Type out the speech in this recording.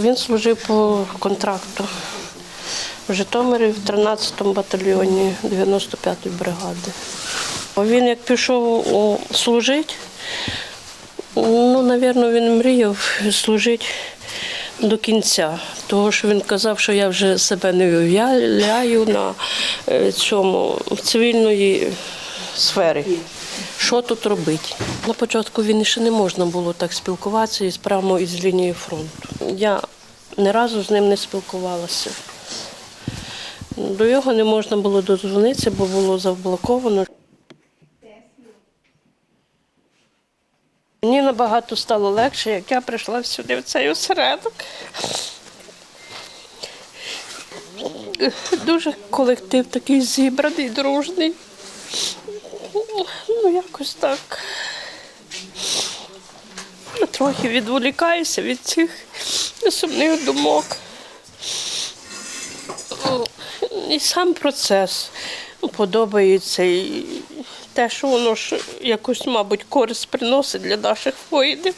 Він служив по контракту в Житомирі в 13-му батальйоні 95-ї бригади. Він як пішов служити, ну, напевно, він мріяв служити до кінця. Тому що він казав, що я вже себе не уявляю на е, цьому в цивільної сфері. Що тут робити? На початку війни ще не можна було так спілкуватися із прямо із лінії фронту. Я ні разу з ним не спілкувалася. До його не можна було додзвонитися, бо було заблоковано. Мені набагато стало легше, як я прийшла сюди, в цей осередок. Дуже колектив такий зібраний, дружний. Ну, якось так. Трохи відволікаюся від цих сумних думок. І сам процес подобається. І те, що воно ж якусь, мабуть, користь приносить для наших воїнів.